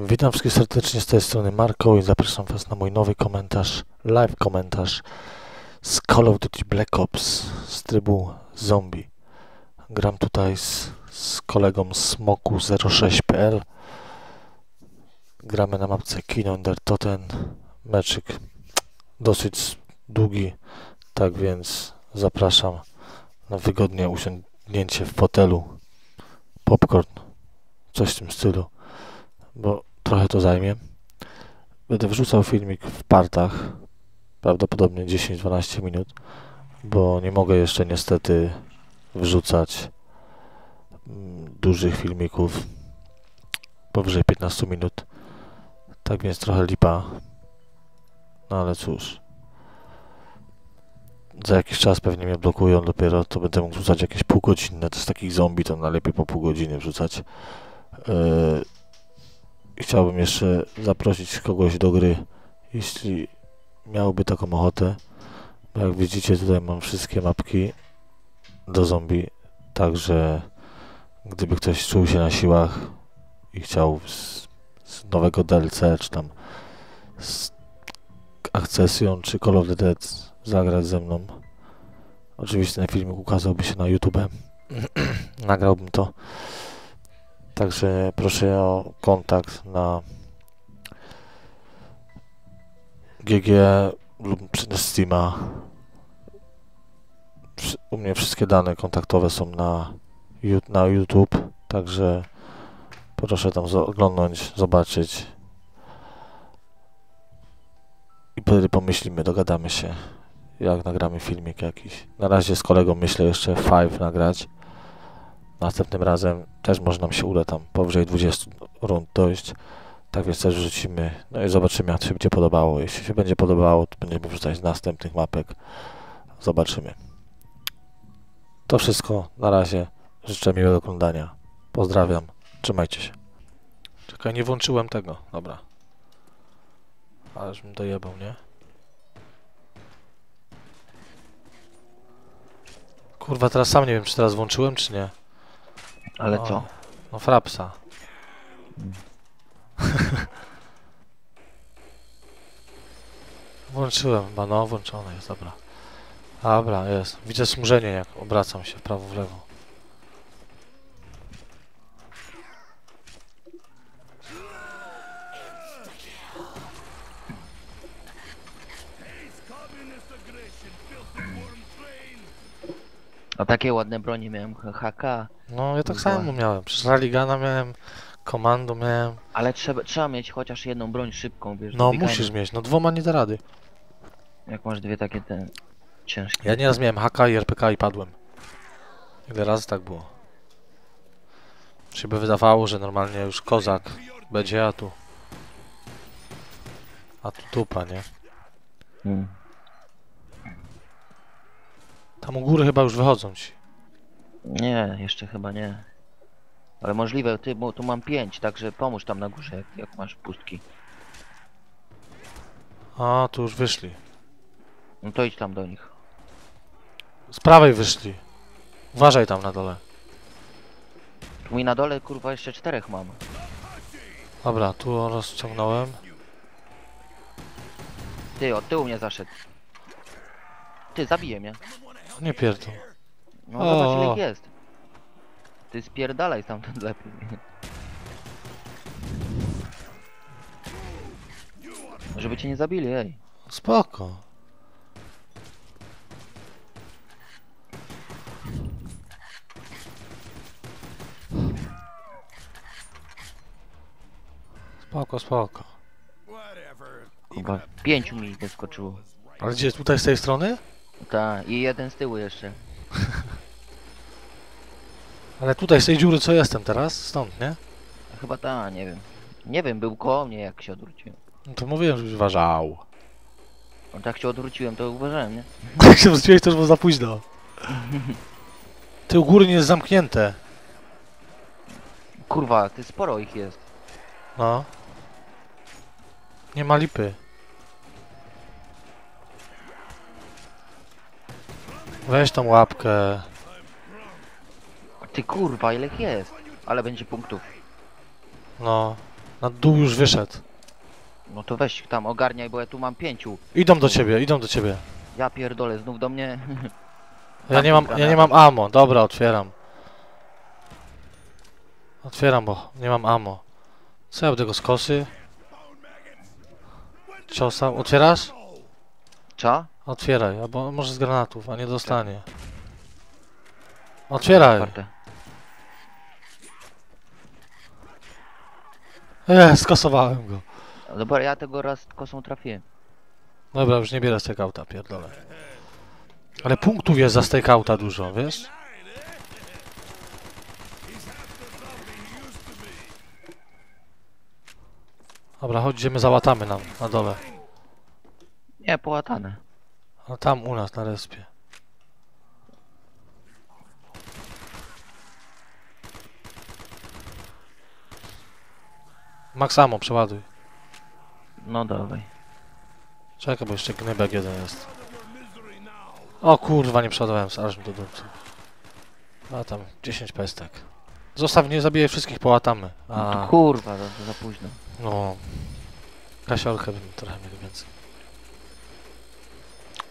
Witam wszystkich serdecznie z tej strony Marko i zapraszam Was na mój nowy komentarz, live komentarz z Call of Duty Black Ops z trybu zombie. Gram tutaj z, z kolegą Smoku06.pl Gramy na mapce Kino Under Toten. Meczyk dosyć długi, tak więc zapraszam na wygodnie usiądnięcie w fotelu. Popcorn, coś w tym stylu bo trochę to zajmie. Będę wrzucał filmik w partach, prawdopodobnie 10-12 minut, bo nie mogę jeszcze niestety wrzucać mm, dużych filmików powyżej 15 minut. Tak więc trochę lipa. No ale cóż. Za jakiś czas pewnie mnie blokują dopiero, to będę mógł wrzucać jakieś półgodzinne. To z takich zombie to najlepiej po pół godziny wrzucać. Yy, chciałbym jeszcze zaprosić kogoś do gry, jeśli miałby taką ochotę. Bo jak widzicie, tutaj mam wszystkie mapki do zombie, także gdyby ktoś czuł się na siłach i chciał z, z nowego DLC, czy tam z akcesją, czy Call of the Dead zagrać ze mną, oczywiście ten filmik ukazałby się na YouTube, nagrałbym to. Także proszę o kontakt na GG lub Steama. U mnie wszystkie dane kontaktowe są na, na YouTube, także proszę tam oglądnąć, zobaczyć i wtedy pomyślimy, dogadamy się, jak nagramy filmik jakiś. Na razie z kolegą myślę jeszcze Five nagrać. Następnym razem też może nam się uda tam powyżej 20 rund dojść. Tak więc też rzucimy. No i zobaczymy, jak się będzie podobało. Jeśli się będzie podobało, to będziemy wrzucać z następnych mapek. Zobaczymy. To wszystko. Na razie. Życzę miłego oglądania. Pozdrawiam. Trzymajcie się. Czekaj, nie włączyłem tego. Dobra. Ależ bym dojebał, nie? Kurwa, teraz sam nie wiem, czy teraz włączyłem, czy nie. Ale O, co? No frapsa. Włączyłem chyba, no włączone jest, dobra. Dobra, jest. Widzę smużenie jak obracam się w prawo w lewo. A takie ładne bronie miałem HK, No ja tak Kurwa. samo miałem. Przecież Raligana miałem, komando miałem. ale trzeba, trzeba mieć chociaż jedną broń szybką, wiesz. No biegania. musisz mieć, no dwoma nie da rady. Jak masz dwie takie te ciężkie. Ja nieraz miałem HK i RPK i padłem. Ile razy tak było. Się by wydawało, że normalnie już kozak będzie, a tu... A tu dupa, nie? Hmm. Tam u góry chyba już wychodzą ci. Nie, jeszcze chyba nie. Ale możliwe, ty, bo tu mam pięć, także pomóż tam na górze, jak, jak masz pustki. A, tu już wyszli. No to idź tam do nich. Z prawej wyszli. Uważaj tam na dole. Tu mi na dole, kurwa, jeszcze czterech mam. Dobra, tu rozciągnąłem. Ty, od tyłu mnie zaszedł. Ty, zabije mnie. Nie pierdol. No O. zobacz ile ich jest. Ty spierdalaj stamtąd lepiej. Żeby cię nie zabili, ej. Spoko. Spoko, spoko. Chyba pięciu mi wyskoczyło. Ale gdzie, tutaj z tej strony? Tak, i jeden z tyłu jeszcze. Ale tutaj z tej dziury co jestem teraz? Stąd, nie? Chyba ta, nie wiem. Nie wiem, był koło mnie jak się odwróciłem. No to mówiłem, żebyś uważał. No tak się odwróciłem, to uważałem, nie? Jak się wróciłeś, to już było za późno. Ty u góry nie jest zamknięte. Kurwa, ty sporo ich jest. No. Nie ma lipy. Weź tą łapkę. Ty kurwa, ile ich jest? Ale będzie punktów. No. Na dół już wyszedł. No to weź tam ogarniaj, bo ja tu mam pięciu. Idą do ciebie, idą do ciebie. Ja pierdolę, znów do mnie. Ja nie mam, ja nie mam ammo. Dobra, otwieram. Otwieram, bo nie mam ammo. Co ja będę go z kosy? Ciosa. Otwierasz? Co? Otwieraj, albo może z granatów, a nie dostanie. Otwieraj. Otwarte. Nie, skosowałem go. Dobra, ja tego raz kosą trafiłem. Dobra, już nie bierę stakeouta, pierdolę. Ale punktów jest za stakeouta dużo, wiesz? Dobra, chodź, idziemy załatamy nam na dole. Nie, połatane. A tam u nas na respie. Max ammo, przeładuj. No dawaj. Czekaj, bo jeszcze gnybek jeden jest. O kurwa, nie przeładowałem, aż mi do dupcy. A tam, 10 pestek. Zostaw, nie zabiję wszystkich, połatamy. No A, to kurwa, to, za późno. no. Kasiorkę bym trochę mieli więcej.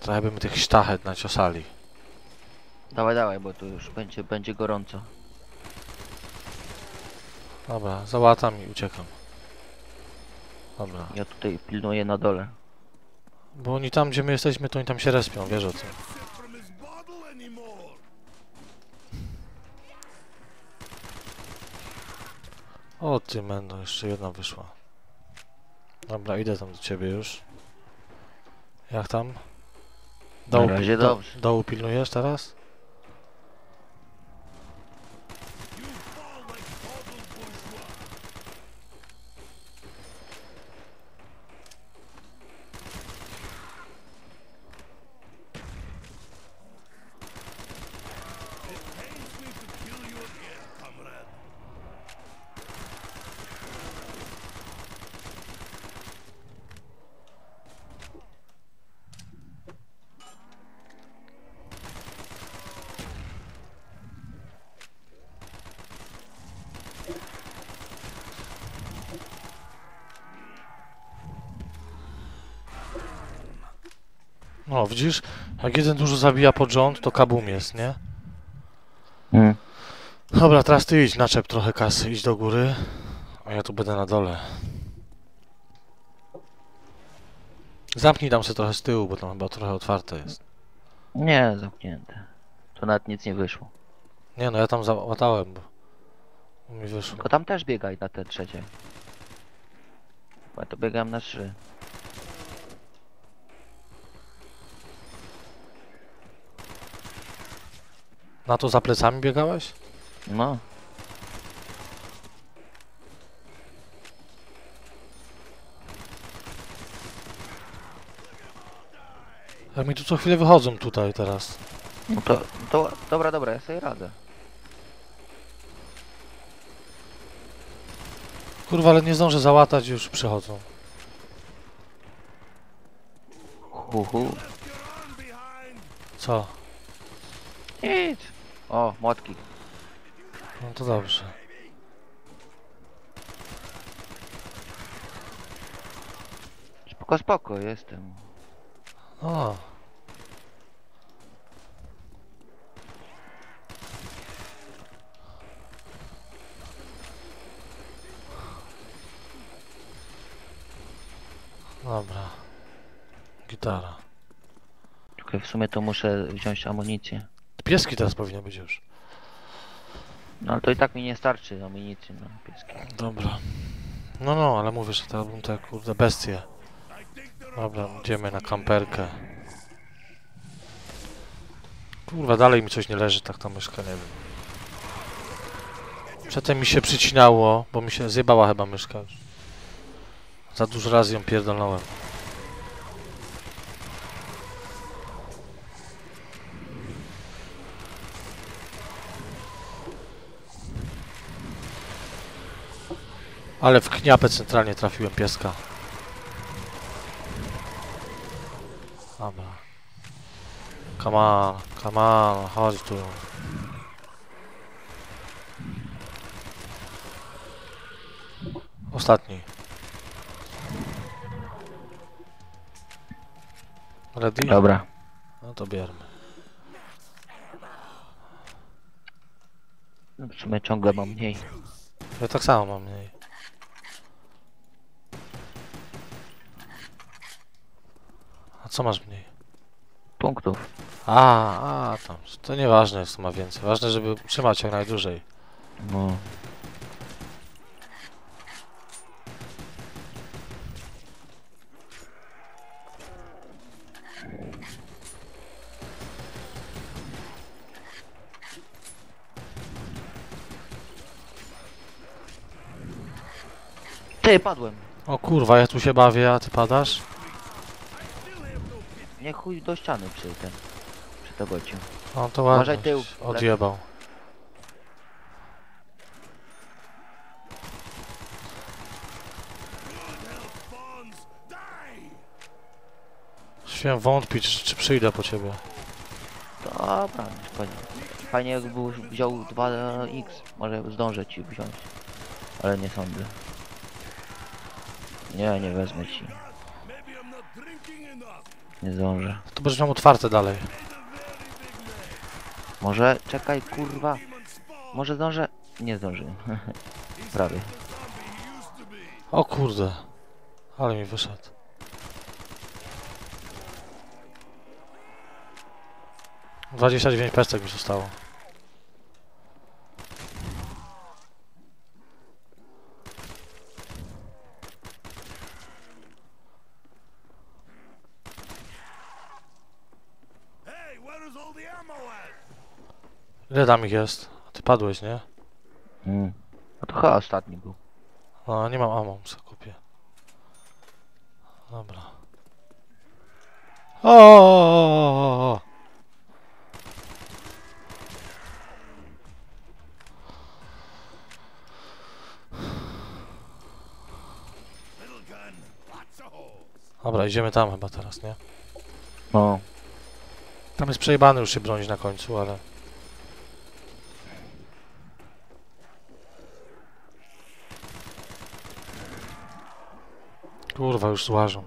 Trochę bym tych sztachet naciosali. Dawaj, dawaj, bo tu już będzie, będzie gorąco. Dobra, załatam i uciekam. Dobra. Ja tutaj pilnuję na dole. Bo oni tam, gdzie my jesteśmy, to oni tam się respią, wiesz o tym. O ty mendo, jeszcze jedna wyszła. Dobra, idę tam do ciebie już. Jak tam? Na razie do, dobrze. dołu pilnujesz teraz? No, widzisz? Jak jeden dużo zabija pod rząd, to kabum jest, nie? Mm. Dobra, teraz ty idź, naczep trochę kasy, idź do góry. A ja tu będę na dole. Zamknij tam sobie trochę z tyłu, bo tam chyba trochę otwarte jest. Nie, zamknięte. To nawet nic nie wyszło. Nie no, ja tam załatałem, bo mi wyszło. Tylko tam też biegaj na te trzecie. Bo ja to biegam na trzy. Na to za plecami biegałeś? No. Jak mi tu co chwilę wychodzą tutaj teraz. No to, to dobra, dobra, ja sobie radę. Kurwa, ale nie zdążę załatać, już przychodzą. Hu, hu. Co? Nic. O, młotki. No to dobrze. Spoko, spoko, jestem. O. Dobra. Gitara. Tylko w sumie to muszę wziąć amunicję. Pieski teraz powinien być już. No ale to i tak mi nie starczy amunicji na pieski. Dobra. No, no, ale mówię, że to te kurde bestie. Dobra, idziemy na kamperkę. Kurwa, dalej mi coś nie leży, tak ta myszka, nie wiem. Przedtem mi się przycinało, bo mi się zjebała chyba myszka już. Za dużo razy ją pierdolnąłem. Ale w kniapę centralnie trafiłem pieska. Dobra. Come on, come on, chodź tu. Ostatni. Ready? Dobra. No to bierzmy. W sumie ciągle mam mniej. Ja tak samo mam mniej. Co masz mniej? Punktów. A, a, tam. To nieważne jest, co ma więcej. Ważne, żeby trzymać jak najdłużej. No. Ty, padłem. O kurwa, ja tu się bawię, a ty padasz? Nie chuj do ściany przy ten. Przy tabocie. O, to Uważaj, ładnie. tył. Odjebał. Śmiem wątpić, czy, przyjdę po ciebie. Dobra, fajnie. Fajnie jakby wziął 2x. Może zdążę ci wziąć. Ale nie sądzę. Nie, nie wezmę ci. Nie zdążę. To będziesz miał otwarte dalej. Może, czekaj, kurwa. Może zdążę? Nie zdążyłem. Prawie. O kurde. Ale mi wyszedł. Dwadzieścia dziewięć pestek mi zostało. Ile tam ich jest? A Ty padłeś, nie? Mm. No to chyba ostatni był. No, nie mam ammo, co kupię. Dobra. O, o, o. Dobra, idziemy tam chyba teraz, nie? No. Tam jest przejebany już się bronić na końcu, ale... Kurwa, już złażą.